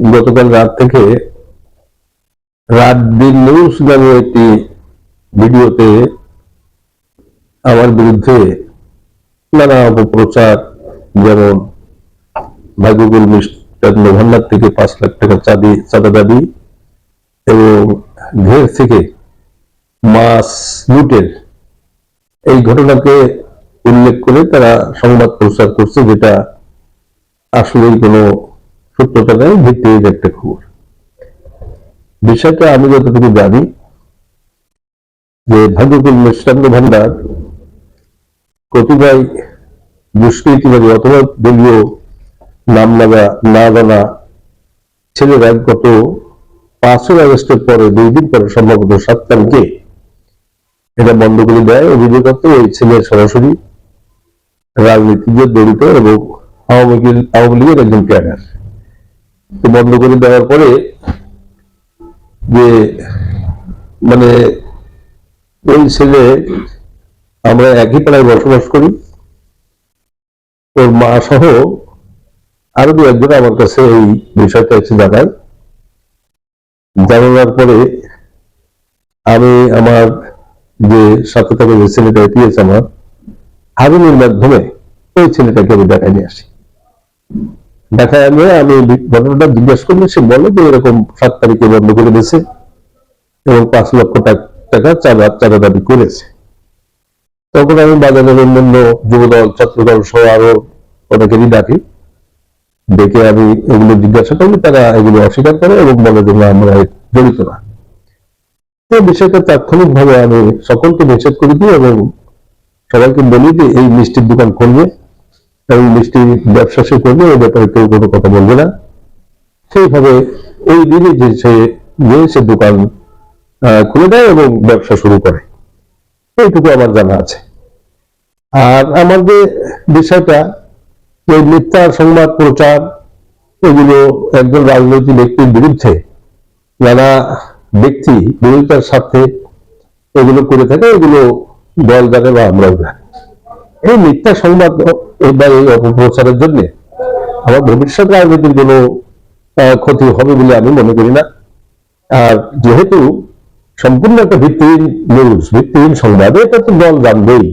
গতকাল রাত থেকে রাত দিন নিউজ নামে একটি ভিডিওতে আমার বিরুদ্ধে নানা অপপ্রচার, যেমন ভাগ্যকুল মিষ্টান্ন ভান্ডার থেকে পাঁচ লাখ টাকা চাঁদি, চাঁদা দাবি এবং ঘের থেকে মাস লুটের এই ঘটনাকে উল্লেখ করে তারা সংবাদ প্রচার করছে, যেটা আসলেই কোনো সত্যতা নেই ভিত্তিহীন একটা খবর। বিষয়টা আমি যতটুকু জানি, যে ভাগ্যকুল ভান্ডার কতিপয় দুষ্কৃতিবাদী অথবা দলীয় নাম লাগা, না জানা ছেলেরা গত পাঁচই আগস্টের পরে, দুই দিন পরে সম্ভবত সাত তারিখে এটা বন্ধ করে দেয় অভিযোগত ওই ছেলের সরাসরি রাজনীতিতে জড়িত এবং আওয়ামী লীগের একজন ক্যাডার তো বন্ধ করে দেওয়ার পরে যে মানে ওই ছেলে, আমরা একই পাড়ায় বসবাস করি। ওর মা সহ আরও দু একজন আমার কাছে এই বিষয়টা এসে জানায়। জানানোর পরে আমি আমার যে সাথে থাকা যে ছেলেটা এটিএস আমার হারুনের মাধ্যমে ওই ছেলেটাকে আমি দেখাই নিয়ে আসি। দেখায় আমি আমি ঘটনাটা জিজ্ঞাসা করলে সে বলে যে এরকম সাত তারিখে বন্ধ করে দিয়েছে এবং পাঁচ লক্ষ টাকা চাঁদা চাঁদা দাবি করেছে। তখন আমি বাজারের অন্যান্য যুবদল, ছাত্রদল সহ আরও অনেকেরই ডাকি। ডেকে আমি এগুলো জিজ্ঞাসা করলে তারা এগুলো অস্বীকার করে এবং বলে যে আমরা জড়িত না। এই বিষয়টা তাৎক্ষণিকভাবে আমি সকলকে নিষেধ করে দিই এবং সবাইকে বলি যে, এই মিষ্টির দোকান খুলবে এবং মিষ্টি ব্যবসা সে করবে এই ব্যাপারে কেউ কোনো কথা বলবে না। সেইভাবে ওই দিনই যে সে গিয়ে সে দোকান খুলে দেয় এবং ব্যবসা শুরু করে। এইটুকু আমার জানা আছে। আর আমার যে বিষয়টা ওই মিথ্যা সংবাদ প্রচার, এগুলো একজন রাজনৈতিক ব্যক্তির বিরুদ্ধে যারা ব্যক্তি বিরোধিতার স্বার্থে এগুলো করে থাকে, এগুলো দল জানে বা আমরাও জানি। এই মিথ্যা সংবাদ বা এই অপপ্রচারের জন্য আমার ভবিষ্যৎ রাজনীতির কোনো ক্ষতি হবে বলে আমি মনে করি না। আর যেহেতু সম্পূর্ণ একটা ভিত্তিহীন নিউজ ভিত্তিহীন সংবাদ, এটা তো দল জানবেই।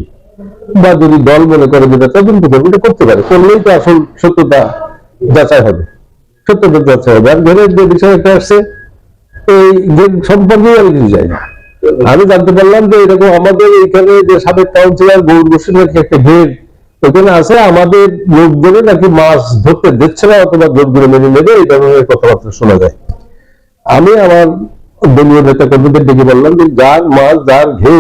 বা যদি দল মনে করে যেটা তদন্ত করবে, এটা করতে পারে। করলেই তো আসল সত্যতা যাচাই হবে। সত্যতা যাচাই হবে। আর ঘরের যে বিষয়টা আসছে, এই সম্পর্কে যাই না। আমি জানতে পারলাম যে এরকম আমাদের এখানে যে সাবেক কাউন্সিলর গৌর বসুর নাকি একটা ঘের ওখানে আছে, আমাদের লোকজনে নাকি মাছ ধরতে দিচ্ছে না অথবা জোর করে মেনে নেবে এই ধরনের কথাবার্তা শোনা যায়। আমি আমার দলীয় নেতা কর্মীদের ডেকে বললাম যে যার মাছ, যার ঘে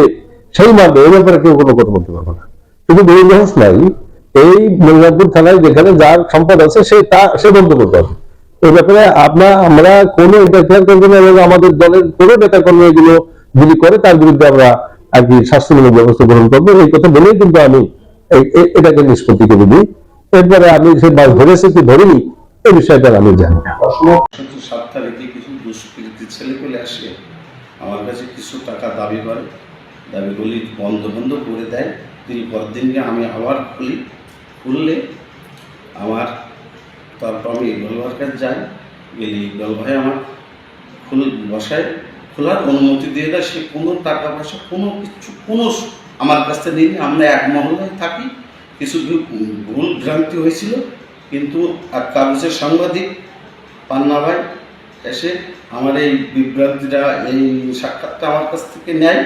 সেই মারবে এই ব্যাপারে কেউ কোনো কথা বলতে পারবে না। কিন্তু বহির্বাস নাই, এই মির্জাপুর থানায় যেখানে যার সম্পদ আছে, সে তা, সে বন্ধ করতে হবে এই ব্যাপারে আপনার, আমরা কোনো ইন্টারফেয়ার করব না, এবং আমাদের দলের কোনো নেতা কর্মী এগুলো যদি করে, তার বিরুদ্ধে আমরা আর কি শাস্তিমূলক ব্যবস্থা গ্রহণ করব। এই কথা বলেই কিন্তু আমি এটাকে নিষ্পত্তি করে দিই। এরপরে আমি সে ধরেছি কি ধরিনি, এই বিষয়টা আমি জানি না। কিছু ছেলেপেলে আসে, আমার কাছে কিছু টাকা দাবি করে। দাবি করলে বন্ধ বন্ধ করে দেয়। তিনি পরের দিনকে আমি আবার খুলি। খুললে আমার তারপর আমি ইকবাল কাছে যাই গেলে ইকবাল ভাই আমার খুল বসায়। খোলার অনুমতি দিয়ে দেয়, সে কোনো টাকা পয়সা, কোনো কিছু, কোনো আমার কাছ থেকে নিয়ে আমরা এক মহল্লায় থাকি। কিছু ভুল- ভ্রান্তি হয়েছিল। কিন্তু এক কাগজের সাংবাদিক পান্না ভাই এসে আমার এই বিভ্রান্তিটা, এই সাক্ষাৎটা আমার কাছ থেকে নেয়।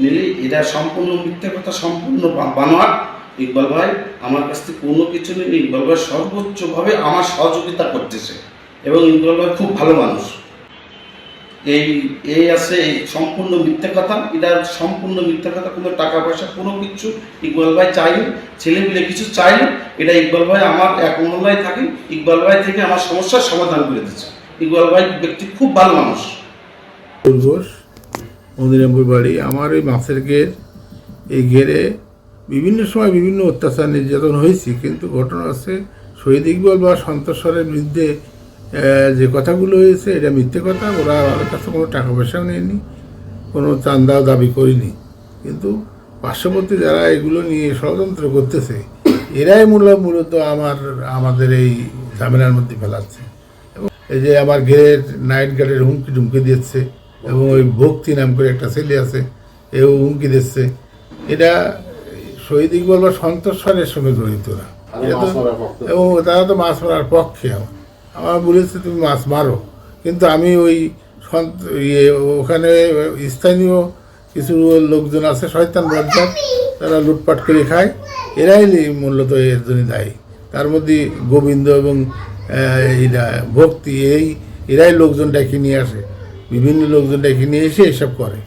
নিলে এটা সম্পূর্ণ মিথ্যে কথা, সম্পূর্ণ বা- বানোয়াট। ইকবাল ভাই আমার কাছ থেকে কোনো কিছু নেই ইকবাল ভাই সর্বোচ্চভাবে আমার সহযোগিতা করতেছে। এবং ইকবাল ভাই খুব ভালো মানুষ। এই এই আছে সম্পূর্ণ মিথ্যে কথা। এটা সম্পূর্ণ মিথ্যে কথা কোনো টাকা পয়সা, কোনো কিছু ইকবাল ভাই চাইনি ছেলে মিলে কিছু চাইনি এটা ইকবাল ভাই আমার এক মহল্লায় থাকে। ইকবাল ভাই থেকে আমার সমস্যার সমাধান করে দিচ্ছে। ইকবাল ভাই ব্যক্তি খুব ভালো মানুষ। ঘোষ মন্দিরামপুর বাড়ি, আমার এই মাছের ঘের, এই ঘেরে বিভিন্ন সময় বিভিন্ন অত্যাচার নির্যাতন হয়েছে, কিন্তু ঘটনা আছে শহীদ ইকবাল বা সন্তোষরের বিরুদ্ধে যে কথাগুলো হয়েছে এটা মিথ্যে কথা। ওরা আমার কাছে কোনো টাকা পয়সাও নেয়নি কোনো চান্দাও দাবি করিনি। কিন্তু পার্শ্ববর্তী যারা এগুলো নিয়ে ষড়যন্ত্র করতেছে এরাই মূলত মূলত আমার আমাদের এই ঝামেলার মধ্যে ফেলাচ্ছে। এবং এই যে আমার ঘেরের নাইট গার্ডের হুমকি টুমকি দিচ্ছে এবং ওই ভক্তি নাম করে একটা ছেলে আছে এও হুমকি দিচ্ছে। এটা শহীদ ইকবল বা সন্তোষের সঙ্গে জড়িত না। এবং তারা তো মাছ মারার পক্ষে আমার। আমার বলেছে, তুমি মাছ মারো। কিন্তু আমি ওই ইয়ে ওখানে স্থানীয় কিছু লোকজন আছে, শয়তান বজ্জাত তারা লুটপাট করে খায়। এরাই মূলত এর জন্য দায়ী। তার মধ্যে গোবিন্দ এবং এরা ভক্তি, এই, এরাই লোকজন ডেকে নিয়ে আসে। বিভিন্ন লোকজন ডেকে নিয়ে এসে এসব করে।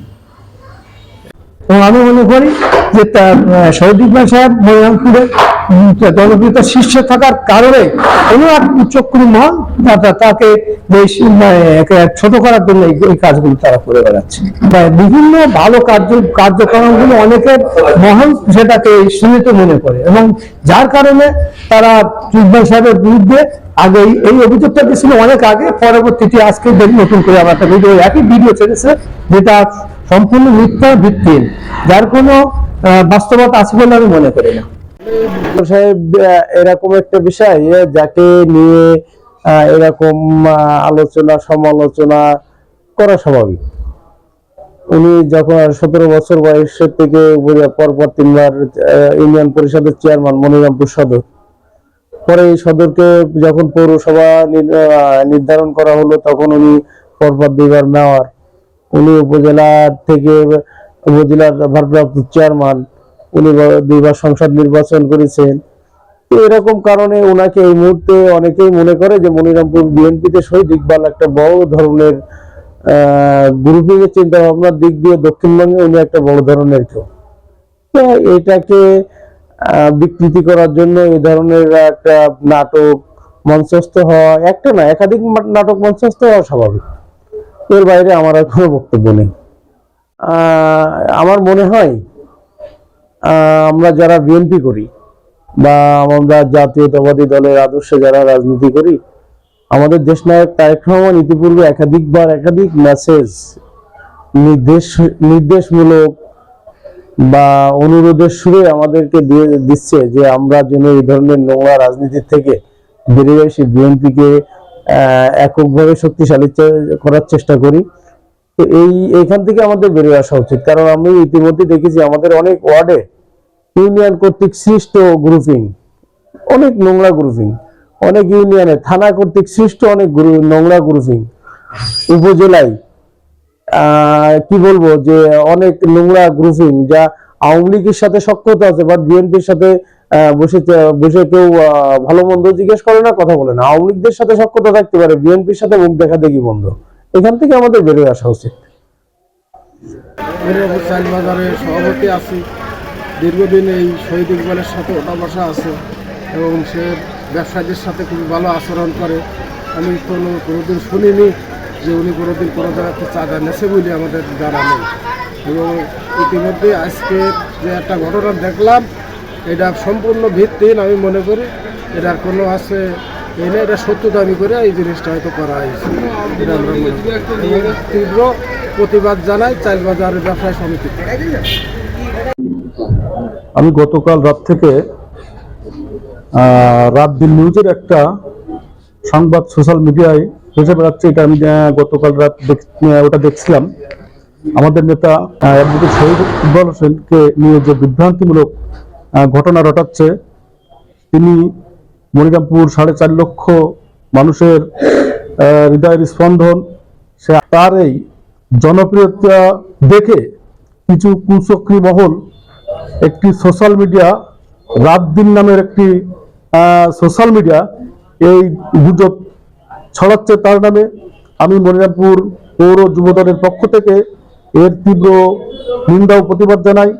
আমি মনে করি যে তার শহীদ ইকবাল সাহেব জনপ্রিয়তা শীর্ষে থাকার কারণে কোনো এক চক্রী মহল তাকে মানে, ছোট করার জন্য এই- কাজগুলো তারা করে বেড়াচ্ছে। বিভিন্ন ভালো কার্য কার্যক্রমগুলো অনেকের মহল সেটাকে সীমিত মনে করে এবং যার কারণে তারা ইকবাল সাহেবের বিরুদ্ধে আগে এই- অভিযোগটা ছিল অনেক আগে পরবর্তীতে আজকে দেখি নতুন করে আমার একটা ভিডিও একই ভিডিও ছেড়েছে যেটা সম্পূর্ণ মিথ্যা ভিত্তিহীন যার কোনো বাস্তবতা আছে বলে আমি মনে করি না। সাহেব এরকম একটা বিষয় যাকে নিয়ে এরকম আলোচনা, সমালোচনা করা স্বাভাবিক। উনি যখন সতেরো বছর বয়সের থেকে পরপর তিনবার ইউনিয়ন পরিষদের চেয়ারম্যান, মনিরামপুর সদর। পরে এই সদরকে যখন পৌরসভা নির্ধারণ করা হলো, তখন উনি পরপর দুইবার মেয়র উনি উপজেলা থেকে উপজেলার ভারপ্রাপ্ত চেয়ারম্যান উনি দুইবার সংসদ নির্বাচন করেছেন। তো এরকম কারণে ওনাকে এই মুহূর্তে অনেকেই মনে করে যে মনিরামপুর বিএনপিতে শহীদ ইকবাল একটা বড় ধরনের গ্রুপিং এর চিন্তা ভাবনার দিক দিয়ে দক্ষিণবঙ্গে উনি একটা বড় ধরনের কেউ। এটাকে বিকৃতি করার জন্য এই ধরনের একটা নাটক মঞ্চস্থ হওয়া, একটা না, একাধিক নাটক মঞ্চস্থ হওয়া স্বাভাবিক। এর বাইরে আমার আর কোনো বক্তব্য নেই। আমার মনে হয় আমরা যারা বিএনপি করি বা আমরা জাতীয়তাবাদী দলের আদর্শে যারা রাজনীতি করি, আমাদের দেশ নায়ক তারেক রহমান ইতিপূর্বে একাধিকবার একাধিক মেসেজ নির্দেশ, নির্দেশমূলক বা অনুরোধের সুরে আমাদেরকে দিয়ে দিচ্ছে যে আমরা যেন এই ধরনের নোংরা রাজনীতির থেকে বেরিয়ে এসে বিএনপিকে এককভাবে শক্তিশালী করার চেষ্টা করি। তো এই এইখান থেকে আমাদের বেরিয়ে আসা উচিত। কারণ আমি ইতিমধ্যে দেখেছি আমাদের অনেক ওয়ার্ডে ইউনিয়ন কর্তৃক সৃষ্ট গ্রুপিং অনেক নোংরা গ্রুপিং অনেক ইউনিয়নে থানা কর্তৃক সৃষ্ট অনেক নোংরা গ্রুপিং উপজেলায় কি বলব যে অনেক নোংরা গ্রুপিং যা আওয়ামী লীগের সাথে সক্ষতা আছে বাট বিএনপির সাথে বসে বসে কেউ ভালো মন্দ জিজ্ঞেস করে না, কথা বলে না। আওয়ামী লীগদের সাথে সক্ষতা থাকতে পারে, বিএনপির সাথে মুখ দেখা দেখি বন্ধ। এখান থেকে আমাদের বেরোয় আসা উচিত। সভাপতি আছি। দীর্ঘদিন এই শহীদ ইকবালের সাথে ওঠা বসা আছে এবং সে ব্যবসায়ীদের সাথে খুবই ভালো আচরণ করে। আমি কোনো কোনোদিন শুনিনি যে উনি কোনোদিন কোনো জায়গাতে চাঁদা নেছে বলে আমাদের জানা নেই। এবং ইতিমধ্যে আজকে যে একটা ঘটনা দেখলাম, এটা সম্পূর্ণ ভিত্তিহীন আমি মনে করি। এটার কোনো আছে এনে এটা সত্য দাবি করে এই জিনিসটা হয়তো করা হয়েছে। এটা আমরা তীব্র প্রতিবাদ জানাই চাইল বাজারের ব্যবসায়ী সমিতি। আমি গতকাল রাত থেকে রাত দিন নিউজের একটা সংবাদ সোশ্যাল মিডিয়ায় ভেসে বেড়াচ্ছে, এটা আমি গতকাল রাত ওটা দেখছিলাম। আমাদের নেতা শহীদ ইকবাল হোসেনকে নিয়ে যে বিভ্রান্তিমূলক ঘটনা রটাচ্ছে, তিনি মনিরামপুর সাড়ে চার লক্ষ মানুষের হৃদয়ের স্পন্দন, সে তার এই জনপ্রিয়তা দেখে কিছু কুচক্রী মহল একটি সোশ্যাল মিডিয়া রাত দিন নামের একটি সোশ্যাল মিডিয়া এই গুজব ছড়াচ্ছে তার নামে। আমি মনিরামপুর পৌর যুবদলের পক্ষ থেকে এর তীব্র নিন্দা ও প্রতিবাদ জানাই।